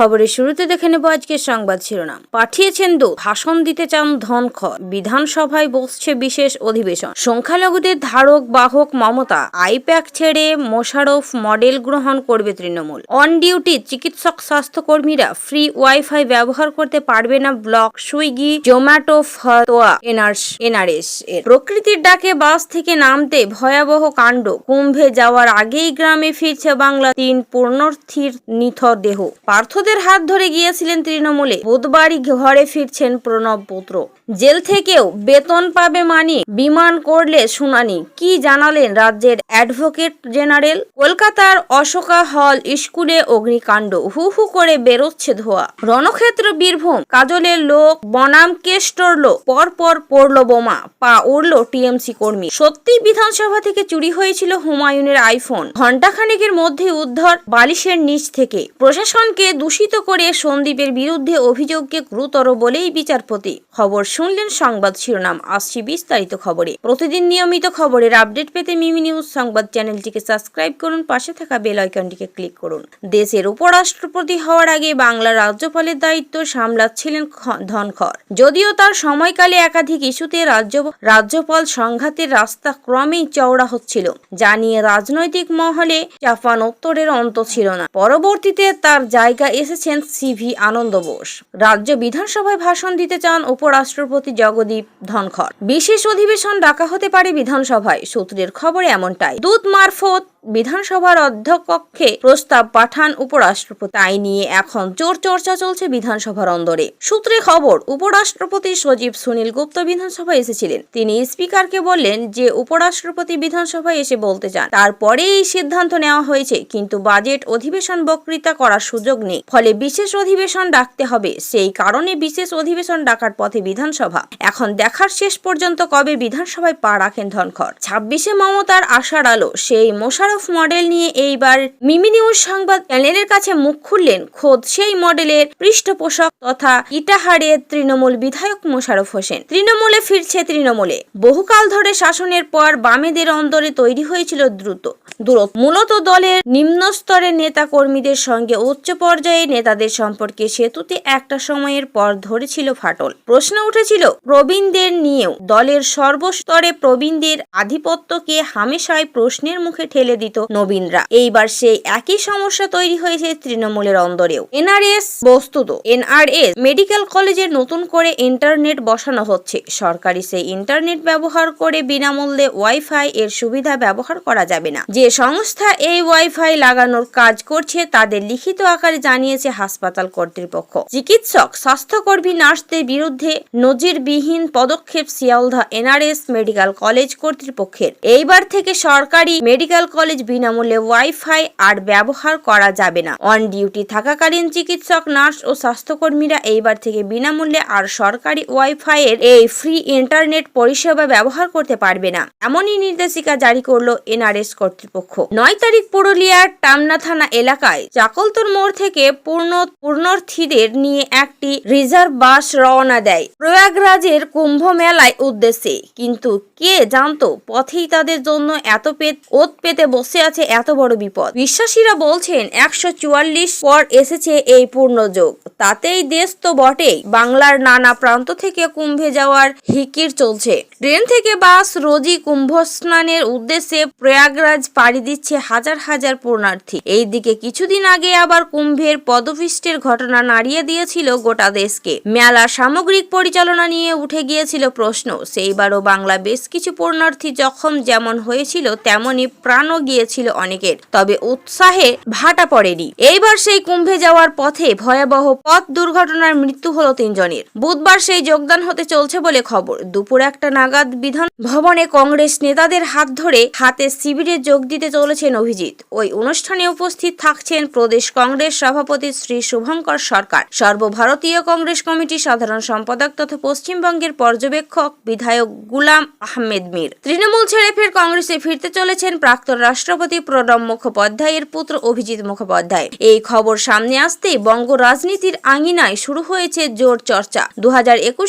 খবরের শুরুতে দেখে নেব আজকের সংবাদ শিরোনাম। পাঠিয়েছেন দু ভাষণ দিতে চান ধনখড়। বিধানসভায় বসছে বিশেষ অধিবেশন। সংখ্যালঘুদের ধারক, বাহক, মমতা। আইপ্যাক ছেড়ে মোশারফ মডেল গ্রহণ করবে তৃণমূল। অন ডিউটি চিকিৎসক, স্বাস্থ্যকর্মীরা ফ্রি ওয়াইফাই ব্যবহার করতে পারবে না ব্লক। সুইগি, জোম্যাটো, ফতোয়া, এনআরস, এনআরএস এর। প্রকৃতির ডাকে বাস থেকে নামতে ভয়াবহ কাণ্ড। কুম্ভে যাওয়ার আগেই গ্রামে ফিরছে বাংলা তিন পূর্ণর্থীর নিথর দেহ। পার্থদের হাত ধরে গিয়েছিলেন তৃণমূলে। বুধবারই ঘরে ফিরছেন প্রণব পুত্র। জেল থেকেও বেতন পাবে মানি বিমান করলে শুনানি। কি জানালেন রাজ্যের অ্যাডভোকেট জেনারেল? কলকাতার অশোকা হল স্কুলে অগ্নিকাণ্ড। হু হু করে বেরোচ্ছে ধোয়া। রণক্ষেত্র, বীরভূম। কাজলের লোক বনাম কেস টরল পর পর পড়ল বোমা, পা উড়লো টিএমসি কর্মী। সত্যি বিধানসভা থেকে চুরি হয়েছিল হুমায়ুনের আইফোন। ঘণ্টাখানেকের মধ্যে উদ্ধার বালিশের নিচ থেকে। প্রশাসনকে দূষিত করে সন্দীপের বিরুদ্ধে অভিযোগকে গুরুতর বলেই বিচারপতি খবর শুনলেন সংবাদ শিরোনাম। আসছি বিস্তারিত খবরে। প্রতিদিন নিয়মিত খবরের আপডেট পেতে মিমি নিউজ সংবাদ চ্যানেলটিকে সাবস্ক্রাইব করুন, পাশে থাকা বেল আইকনটিকে ক্লিক করুন। দেশের উপরাষ্ট্রপতি হওয়ার আগে বাংলা রাজ্যপালের দায়িত্ব সামলাচ্ছিলেন ধনখর যদিও তার সময়কালে একাধিক ইস্যুতে রাজ্য রাজ্যপাল সংঘাতের রাস্তা ক্রমেই চওড়া হচ্ছিল। যা নিয়ে রাজনৈতিক মহলে চাপান উত্তরের অন্ত ছিল না। পরবর্তীতে তার জায়গা এসেছেন সিভি আনন্দ বোস। রাজ্য বিধানসভায় ভাষণ দিতে চান উপরাষ্ট্রপতি জগদীপ ধনখড়। বিশেষ অধিবেশন ডাকা হতে পারে বিধানসভায়, সূত্রের খবরে এমনটাই। দূত মারফত বিধানসভার অধ্যক্ষে প্রস্তাব পাঠান উপরাষ্ট্রপতি। তাই নিয়ে এখন জোর চর্চা চলছে বিধানসভার অন্দরে। সূত্রে খবর, উপরাষ্ট্রপতি সজীব সুনীল গুপ্ত বিধানসভায় এসেছিলেন। তিনি স্পিকারকে বললেন যে, উপরাষ্ট্রপতি বিধানসভায় এসে বলতে চান। তারপরে এই সিদ্ধান্ত নেওয়া হয়েছে, কিন্তু বাজেট অধিবেশন বক্তৃতা করার সুযোগ নেই। ফলে বিশেষ অধিবেশন ডাকতে হবে। সেই কারণে বিশেষ অধিবেশন ডাকার পথে বিধানসভা। এখন দেখার শেষ পর্যন্ত কবে বিধানসভায় পা রাখেন ধনখড়? ছাব্বিশে মমতার আশার আলো। সেই মোশারফ মডেল নিয়ে এইবার মিমি নিউজ সংবাদ চ্যানেলের কাছে মুখ খুললেন খোদ সেই মডেলের পৃষ্ঠপোষক তথা ইটাহারের তৃণমূল বিধায়ক মোশারফ হোসেন। তৃণমূলে ফিরছে তৃণমূলে। বহুকাল ধরে শাসনের পর বামেদের অন্দরে তৈরি হয়েছিল দ্রুত। দূরত্ব। মূলত দলের নিম্ন স্তরের নেতা কর্মীদের সঙ্গে উচ্চ পর্যায়ে নেতাদের সম্পর্কে সেতুতে একটা সময়ের পর ধরেছিল ফাটল। প্রশ্ন উঠেছিল, প্রবীণদের নিয়েও দলের সর্বস্তরে প্রবীণদের আধিপত্যকে হামেশায় প্রশ্নের মুখে ঠেলে দিত নবীনরা। এইবার সেই একই সমস্যা তৈরি হয়েছে তৃণমূলের অন্দরেও। এনআরএস বস্তুত। এনআরএস মেডিকেল কলেজে নতুন করে ইন্টারনেট বসানো হচ্ছে। সরকারি সেই ইন্টারনেট ব্যবহার করে বিনামূল্যে ওয়াইফাই এর সুবিধা ব্যবহার করা যাবে না। যে সংস্থা এই ওয়াইফাই লাগানোর কাজ করছে, তাদের লিখিত আকারে জানিয়েছে হাসপাতাল কর্তৃপক্ষ। চিকিৎসক, স্বাস্থ্যকর্মী, নার্সদের বিরুদ্ধে নজিরবিহীন পদক্ষেপ শিয়ালদা এনআরএস মেডিকেল কলেজ কর্তৃপক্ষের। এইবার থেকে সরকারি মেডিকেল কলেজ বিনামূল্যে ওয়াইফাই আর ব্যবহার করা যাবে না। অন ডিউটি থাকাকালীন চিকিৎসক, নার্স ও স্বাস্থ্যকর্মীরা এইবার থেকে বিনামূল্যে আর সরকারি ওয়াইফাই এর এই ফ্রি ইন্টারনেট পরিষেবা ব্যবহার করতে পারবে না, এমনই নির্দেশিকা জারি করল এনআরএস কর্তৃপক্ষ। নয় তারিখ পুরুলিয়ার টামনা থানা এলাকায় চাকলতর মোড় থেকে পূর্ণ, পূর্ণার্থীদের নিয়ে একটি রিজার্ভ বাস রওনা দেয়। প্রয়াগরাজের কুম্ভ মেলায় উদ্দেশ্যে। কিন্তু কে জানতো পথেই তাদের জন্য এত পেত, ওত পেতে বসে আছে এত বড় বিপদ। বিশ্বাসীরা বলছেন, একশো চুয়াল্লিশ পর এসেছে এই পূর্ণযোগ। তাতেই দেশ তো বটেই, বাংলার নানা প্রান্ত থেকে কুম্ভে যাওয়ার হিকির চলছে। ট্রেন থেকে বাস রোজই কুম্ভ স্নানের উদ্দেশ্যে প্রয়াগরাজ পাড়ি দিচ্ছে হাজার হাজার পূর্ণার্থী। এইদিকে কিছুদিন আগে আবার কুম্ভের পদপিষ্টের ঘটনা নাড়িয়ে দিয়েছিল গোটা দেশকে। মেলা সামগ্রিক পরিচালনা নিয়ে উঠে গিয়েছিল প্রশ্ন। সেইবারও বাংলা বেশ কিছু পূর্ণার্থী জখম যেমন হয়েছিল তেমনই প্রাণও গিয়েছিল অনেকের। তবে উৎসাহে ভাটা পড়েনি। এইবার সেই কুম্ভে যাওয়ার পথে ভয়াবহ পথ দুর্ঘটনার মৃত্যু হলো তিনজনের। বুধবার সেই যোগদান হতে চলছে বলে খবর। দুপুর একটা নাগাদ বিধান ভবনে কংগ্রেস নেতাদের হাত ধরে হাতে শিবিরে যোগ দিতে চলেছেন অভিজিৎ। ওই অনুষ্ঠানে উপস্থিত থাকছেন প্রদেশ কংগ্রেস সভাপতি শ্রী শুভঙ্কর সরকার। সর্বভারতীয় কংগ্রেস কমিটির সাধারণ সম্পাদক তথা পশ্চিমবঙ্গের পর্যবেক্ষক বিধায়ক গুলাম আহমেদ মীর। তৃণমূল ছেড়ে ফের কংগ্রেসে ফিরতে চলেছেন প্রাক্তন রাষ্ট্রপতি প্রণব মুখোপাধ্যায়ের পুত্র অভিজিৎ মুখোপাধ্যায়। এই খবর সামনে আসতেই বঙ্গ রাজনীতির আঙিনায় শুরু হয়েছে জোর চর্চা। দু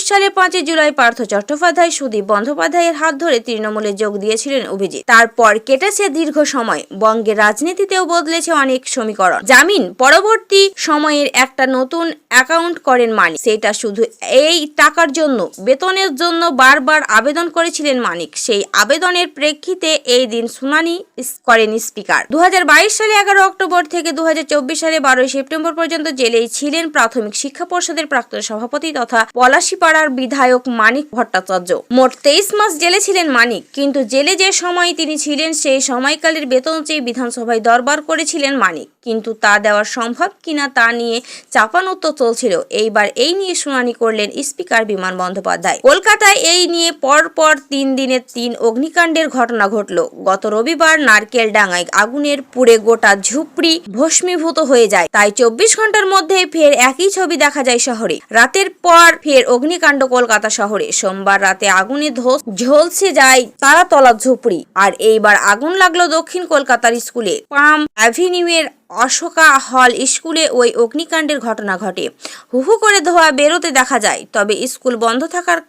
সালে পাঁচই জুলাই পার্থ চট্টোপাধ্যায়, সুদীপ বন্দ্যোপাধ্যায়ের হাত ধরে তৃণমূলে যোগ দিয়েছিলেন অভিজিৎ। তারপর কেটেছে দীর্ঘ সময়। বঙ্গের রাজনীতিতেও বদলেছে অনেক সমীকরণ। জামিন পরবর্তী সময়ের একটা নতুন অ্যাকাউন্ট করেন মানিক। সেটা শুধু এই টাকার জন্য, বেতনের জন্য বারবার আবেদন করেছিলেন মানিক। সেই আবেদনের প্রেক্ষিতে এই দিন শুনানি করেন স্পিকার। দুহাজার বাইশ সালে এগারো অক্টোবর থেকে দু সালে বারোই সেপ্টেম্বর পর্যন্ত জেলেই ছিলেন প্রাথমিক শিক্ষা পর্ষদের প্রাক্তন সভাপতি তথা পলাশীপাড়ার বিধায়ক মানিক ভট্টাচার্য। মোট তেইশ মাস জেলে ছিলেন মানিক, কিন্তু জেলে যে সময় তিনি ছিলেন, সেই সময়কালের বেতন চেয়ে বিধানসভায় দরবার করেছিলেন মানিক। কিন্তু তা দেওয়া সম্ভব কিনা তা নিয়ে চাপানোত্তর চলছিল। এইবার এই নিয়ে শুনানি করলেন স্পিকার বিমান বন্দ্যোপাধ্যায়। কলকাতায় এই নিয়ে পর পর তিন দিনের তিন অগ্নিকাণ্ডের ঘটনা ঘটল। গত রবিবার নারকেল ডাঙায় আগুনের পুড়ে গোটা ঝুপড়ি ভস্মীভূত হয়ে যায়। তাই চব্বিশ ঘণ্টার মধ্যে ফের একই ছবি দেখা যায় শহরে। রাতের পর ফের অগ্নিকাণ্ড কলকাতা শহরে। সোমবার রাতে আগুনে ধস ঝলসে যায় তারাতলা ঝুপড়ি। আর এইবার আগুন লাগল দক্ষিণ কলকাতার স্কুলে। পাম অ্যাভিনিউয়ের অশোকা হল স্কুলে ওই অগ্নিকাণ্ডের ঘটনা ঘটে। হু হু করে ধোয়া বেরোতে দেখা যায়, তবে স্কুল বন্ধ থাকার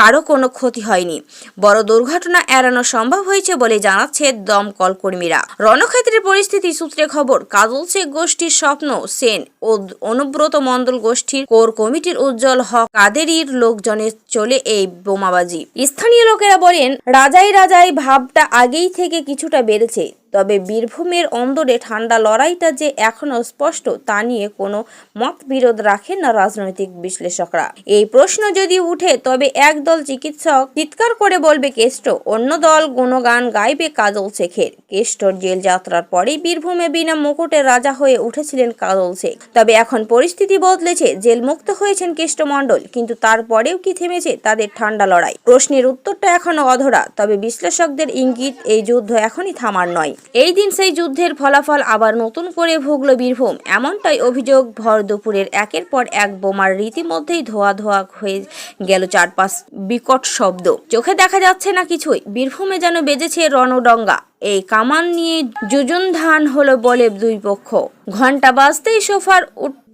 কারও কোনো ক্ষতি হয়নি। বড় দুর্ঘটনা এড়ানো সম্ভব হয়েছে বলে জানাচ্ছে দমকল কর্মীরা রণক্ষেত্রের পরিস্থিতি সূত্রে খবর, কাজল শেখ গোষ্ঠীর স্বপ্ন, সেন ও অনুব্রত মণ্ডল গোষ্ঠীর কোর কমিটির উজ্জ্বল হক, কাদেরির লোকজনের চলে এই বোমাবাজি। স্থানীয় লোকেরা বলেন, রাজাই রাজাই ভাবটা আগেই থেকে কিছুটা বেড়েছে। তবে বীরভূমের অন্দরে ঠান্ডা লড়াইটা যে এখনও স্পষ্ট, তা নিয়ে কোনো মতবিরোধ রাখেন না রাজনৈতিক বিশ্লেষকরা। এই প্রশ্ন যদি উঠে, তবে একদল চিকিৎসক চিৎকার করে বলবে কেষ্ট, অন্য দল গুণগান গাইবে কাজল শেখের। কেষ্টর জেল যাত্রার পরেই বীরভূমে বিনা মুকুটে রাজা হয়ে উঠেছিলেন কাজল শেখ। তবে এখন পরিস্থিতি বদলেছে জেল মুক্ত হয়েছেন কেষ্টমণ্ডল, কিন্তু তারপরেও কি থেমেছে তাদের ঠান্ডা লড়াই? প্রশ্নের উত্তরটা এখনও অধরা, তবে বিশ্লেষকদের ইঙ্গিত এই যুদ্ধ এখনই থামার নয়। এই দিন সেই যুদ্ধের ফলাফল আবার নতুন করে ভুগল বীরভূম। এমনটাই অভিযোগ ভর দুপুরের একের পর এক বোমার রীতিমধ্যেই ধোয়া ধোয়া হয়ে গেল চারপাশ বিকট শব্দ। চোখে দেখা যাচ্ছে না কিছুই। বীরভূমে যেন বেজেছে রণডঙ্গা। এই কামান নিয়ে যুজন ধান হলো বলে দুই পক্ষ। ঘণ্টা বাজতেই সোফার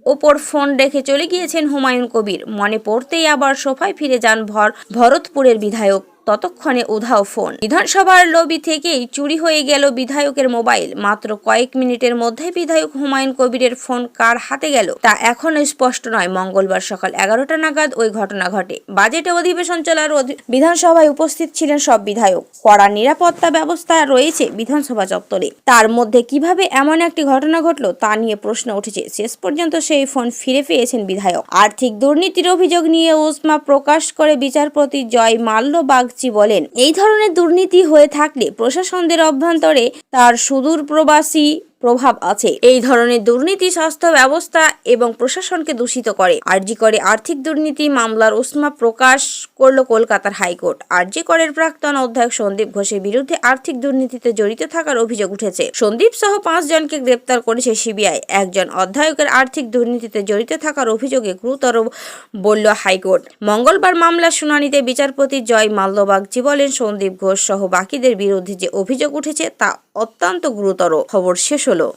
ওপর ফোন রেখে চলে গিয়েছেন হুমায়ুন কবির। মনে পড়তেই আবার সোফায় ফিরে যান ভর ভরতপুরের বিধায়ক। ততক্ষণে উধাও ফোন। বিধানসভার লবি থেকেই চুরি হয়ে গেল বিধায়কের মোবাইল। মাত্র কয়েক মিনিটের মধ্যে বিধায়ক হুমায়ুন কবিরের ফোন কার হাতে গেল, তা এখনও স্পষ্ট নয়। মঙ্গলবার সকাল এগারোটা নাগাদ ওই ঘটনা ঘটে। বাজেটে অধিবেশন চলার বিধানসভায় উপস্থিত ছিলেন সব বিধায়ক। কড়া নিরাপত্তা ব্যবস্থা রয়েছে বিধানসভা চত্বরে। তার মধ্যে কীভাবে এমন একটি ঘটনা ঘটলো তা নিয়ে প্রশ্ন উঠেছে। শেষ পর্যন্ত সেই ফোন ফিরে পেয়েছেন বিধায়ক। আর্থিক দুর্নীতির অভিযোগ নিয়ে উষ্মা প্রকাশ করে বিচারপতি জয় মাল্য বাগচি বলেন এই ধরনের দুর্নীতি হয়ে থাকলে প্রশাসনদের অভ্যন্তরে তার সুদূর প্রবাসী প্রভাব আছে। এই ধরনের দুর্নীতি, স্বাস্থ্য ব্যবস্থা এবং প্রশাসনকে দূষিত করে। আরজি করে আর্থিক দুর্নীতি মামলার উষ্মা প্রকাশ করল কলকাতার হাইকোর্ট। আরজি করের প্রাক্তন অধ্যায়ক সন্দীপ ঘোষের বিরুদ্ধে আর্থিক দুর্নীতিতে জড়িত থাকার অভিযোগ উঠেছে। সন্দীপ সহ পাঁচ জনকে গ্রেপ্তার করেছে সিবিআই। একজন অধ্যায়কের আর্থিক দুর্নীতিতে জড়িত থাকার অভিযোগে গুরুতর বলল হাইকোর্ট। মঙ্গলবার মামলার শুনানিতে বিচারপতি জয় মাল্যবাগচি বলেন সন্দীপ ঘোষ সহ বাকিদের বিরুদ্ধে যে অভিযোগ উঠেছে তা অত্যন্ত গুরুতর খবর শেষ হলো।